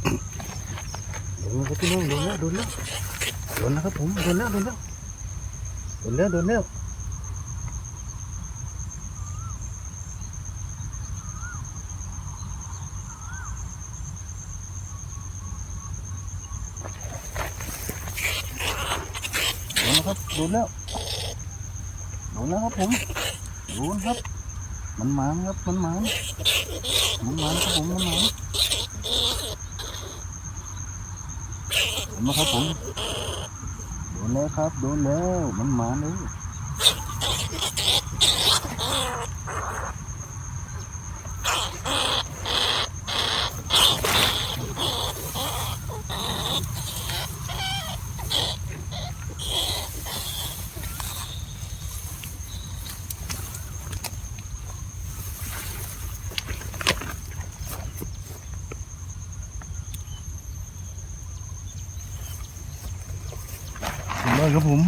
โดนแล้วครับพี่น้องโดนแล้วโดนแล้วโดนแล้วครับผมโดนแล้วโดนแล้วโดนแล้วโดนแล้วโดนแล้วครับโดนแล้วโดนแล้วครับผมโดนครับ มันหมานครับมันหมานมันหมานครับผมมันหมานเห็ นไหมครับผม โดนแล้วครับ โดนแล้ว มันมาเลย เรียบร้อยครับผม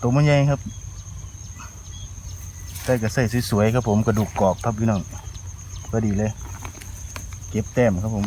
ตัวมันใหญ่ครับใส่กระใส่สวยๆครับผมกระดูกกรอบครับพี่น้องก็ดีเลย เก็บแต้มครับผม